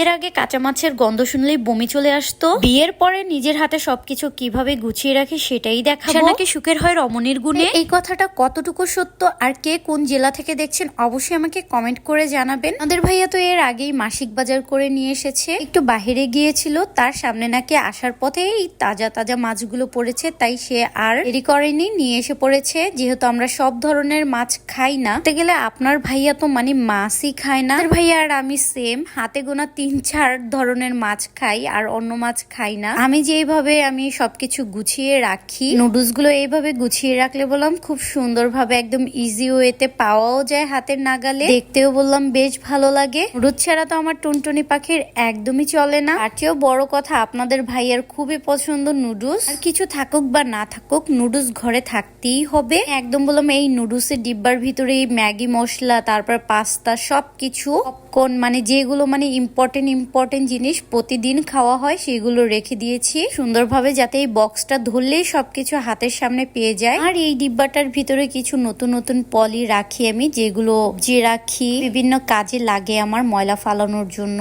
এর আগে কাঁচা মাছের গন্ধ শুনলেই বমি চলে আসতো। বিয়ের পরে নিজের হাতে সবকিছু কীভাবে গুছিয়ে রাখে সেটাই দেখাবো। নাকি সুখের হয় রমণীর গুণে? এই কথাটা কতটুকু সত্য আর কে কোন জেলা থেকে দেখছেন অবশ্যই আমাকে কমেন্ট করে জানাবেন। আমাদের ভাইয়া তো এর আগেই মাসিক বাজার করে নিয়ে এসেছে। একটু বাহিরে গিয়েছিল তার সামনে নাকি আসার পথে এই তাজা তাজা মাছগুলো পড়েছে তাই সে আর দেরি করেনি নিয়ে এসে পড়েছে। যেহেতু আমরা সব ধরনের মাছ খাই না গেলে আপনার ভাইয়া তো মানে মাছই খায় না। ভাইয়া আর আমি সেম হাতে গোনা তিন চার ধরনের মাছ খাই আর অন্য মাছ খাই না। আমি যেভাবে আমি সবকিছু গুছিয়ে রাখি নুডলসগুলো এইভাবে গুছিয়ে রাখলে বললাম খুব সুন্দরভাবে একদম ইজি ওয়েতে পাওয়াও যায় হাতের নাগালে। দেখতেও বললাম বেশ ভালো লাগে। নুডলস ছাড়া তো আমার টুনটুনি পাখির একদমই চলে না। আর চেয়েও বড় কথা, আপনাদের ভাইয়ার খুবই পছন্দ নুডলস আর কিছু থাকুক বা না থাকুক নুডলস ঘরে থাকতেই হবে। একদম বললাম এই নুডলসের ডিব্বার ভিতরে ম্যাগি মশলা, তারপর পাস্তা, সবকিছু পপকর্ন মানে যেগুলো মানে ইম্পর্টেন্ট ইম্পর্টেন্ট জিনিস প্রতিদিন খাওয়া হয়, সেগুলো রেখে দিয়েছি। সুন্দরভাবে যাতে এই বক্সটা ধরলেই সবকিছু হাতের সামনে পেয়ে যায়। আর এই ডিব্বাটার ভিতরে কিছু নতুন নতুন পলি রাখি আমি, যেগুলো যে রাখি বিভিন্ন কাজে লাগে আমার ময়লা ফালানোর জন্য।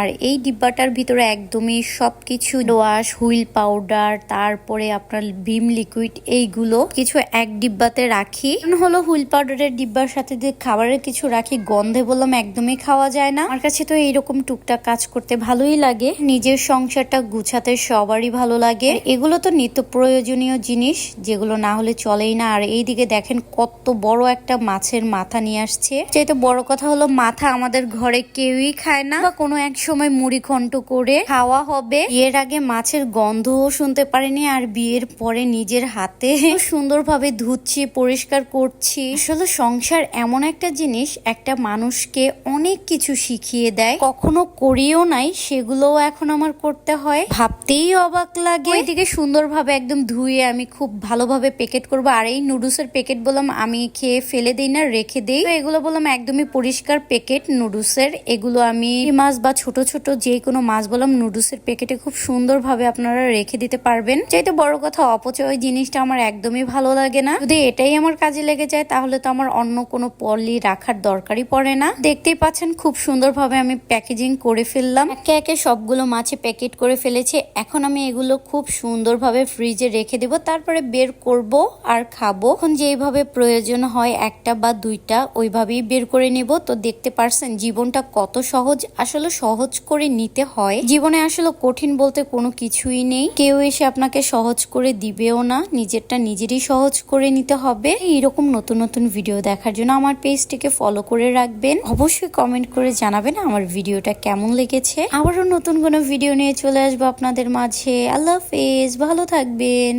আর এই ডিব্বাটার ভিতরে একদমই সব কিছু ওয়াশ হুইল পাউডার, তারপরে আপনার ভিম লিকুইড, এইগুলো কিছু এক ডিব্বাতে রাখি। হলো হুইল পাউডারের ডিব্বার সাথে যে খাবারের কিছু রাখি, গন্ধে বললাম একদমই খাওয়া যায় না। আমার কাছে তো এইরকম টুকটাক কাজ করতে ভালোই লাগে। নিজের সংসারটা গুছাতে সবারই ভালো লাগে। এগুলো তো নিত্য প্রয়োজনীয় জিনিস, যেগুলো না হলে চলেই না। আর এইদিকে দেখেন কত বড় একটা মাছের মাথা নিয়ে আসছে। যেহেতু বড় কথা হলো, মাথা আমাদের ঘরে কেউই খায় না। বা কোনো এক সময় মুড়ি ঘন্ট করে খাওয়া হবে। এর আগে মাছের গন্ধও শুনতে পারিনি আর বিয়ের পরে নিজের হাতে সুন্দরভাবে ধুচ্ছি, পরিষ্কার করছি। আসলে সংসার এমন একটা জিনিস, একটা মানুষকে অনেক কিছু শিখিয়ে দেয়। কখনো করিও নাই, সেগুলোও এখন আমার করতে হয়। ভাবতেই অবাক লাগে। এদিকে সুন্দরভাবে একদম ধুয়ে আমি খুব ভালোভাবে প্যাকেট করব। আর এই নুডলসের প্যাকেট বললাম, আমি খেয়ে ফেলে দিই না, রেখে দিই। এগুলো বললাম একদমই পরিষ্কার প্যাকেট নুডলসের। এগুলো আমি মাছ বা ছোট ছোট ছোট যে কোনো মাছ বললাম নুডলসের প্যাকেটে খুব সুন্দরভাবে আপনারা রেখে দিতে পারবেন। যেহেতু বড় কথা, অপচয় জিনিসটা আমার একদমই ভালো লাগে না। যদি এটাই আমার কাজে লেগে যায়, তাহলে তো আমার অন্য কোনো পলি রাখার দরকারই পড়ে না। দেখতেই পাচ্ছেন, খুব সুন্দরভাবে আমি প্যাকেজিং করে ফেললাম। একে একে সবগুলো মাছে প্যাকেট করে ফেলেছি। এখন আমি এগুলো খুব সুন্দরভাবে ফ্রিজে রেখে দেব। তারপরে বের করব আর খাব। এখন যেভাবে প্রয়োজন হয়, একটা বা দুইটা, ওইভাবেই বের করে নেব। তো দেখতে পারছেন, জীবনটা কত সহজ। আসলে সহজ করে নিতে হয়। জীবনে আসলে কঠিন বলতে কোনো কিছুই নেই। কেউ এসে আপনাকে সহজ করে দিবেও না। নিজেরটা নিজেরই সহজ করে নিতে হবে। এইরকম নতুন নতুন ভিডিও দেখার জন্য আমার পেজটিকে ফলো করে রাখবেন। অবশ্যই কমেন্ট করে জানাবেন আমার ভিডিওটা কেমন লেগেছে। আবারও নতুন কোনো ভিডিও নিয়ে চলে আসব আপনাদের মাঝে। আল্লাহ হাফেজ। ভালো থাকবেন।